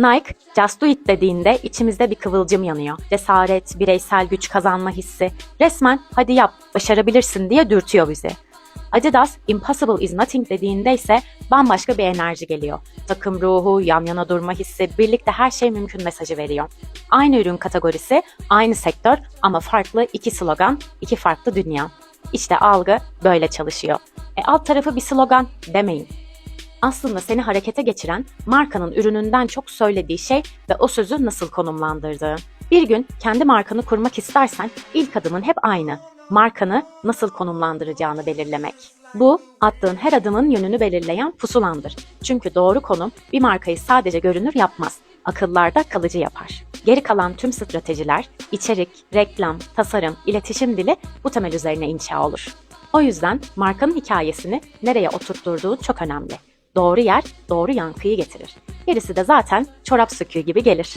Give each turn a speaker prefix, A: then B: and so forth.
A: Nike, just do it dediğinde içimizde bir kıvılcım yanıyor. Cesaret, bireysel güç kazanma hissi. Resmen hadi yap, başarabilirsin diye dürtüyor bizi. Adidas, impossible is nothing dediğinde ise bambaşka bir enerji geliyor. Takım ruhu, yan yana durma hissi, birlikte her şey mümkün mesajı veriyor. Aynı ürün kategorisi, aynı sektör ama farklı iki slogan, iki farklı dünya. İşte algı böyle çalışıyor. E alt tarafı bir slogan demeyin. Aslında seni harekete geçiren markanın ürününden çok söylediği şey ve o sözü nasıl konumlandırdığı. Bir gün kendi markanı kurmak istersen ilk adımın hep aynı. Markanı nasıl konumlandıracağını belirlemek. Bu, attığın her adımın yönünü belirleyen pusulandır. Çünkü doğru konum bir markayı sadece görünür yapmaz, akıllarda kalıcı yapar. Geri kalan tüm stratejiler, içerik, reklam, tasarım, iletişim dili bu temel üzerine inşa olur. O yüzden markanın hikayesini nereye oturtturduğu çok önemli. Doğru yer, doğru yankıyı getirir. Gerisi de zaten çorap söküğü gibi gelir.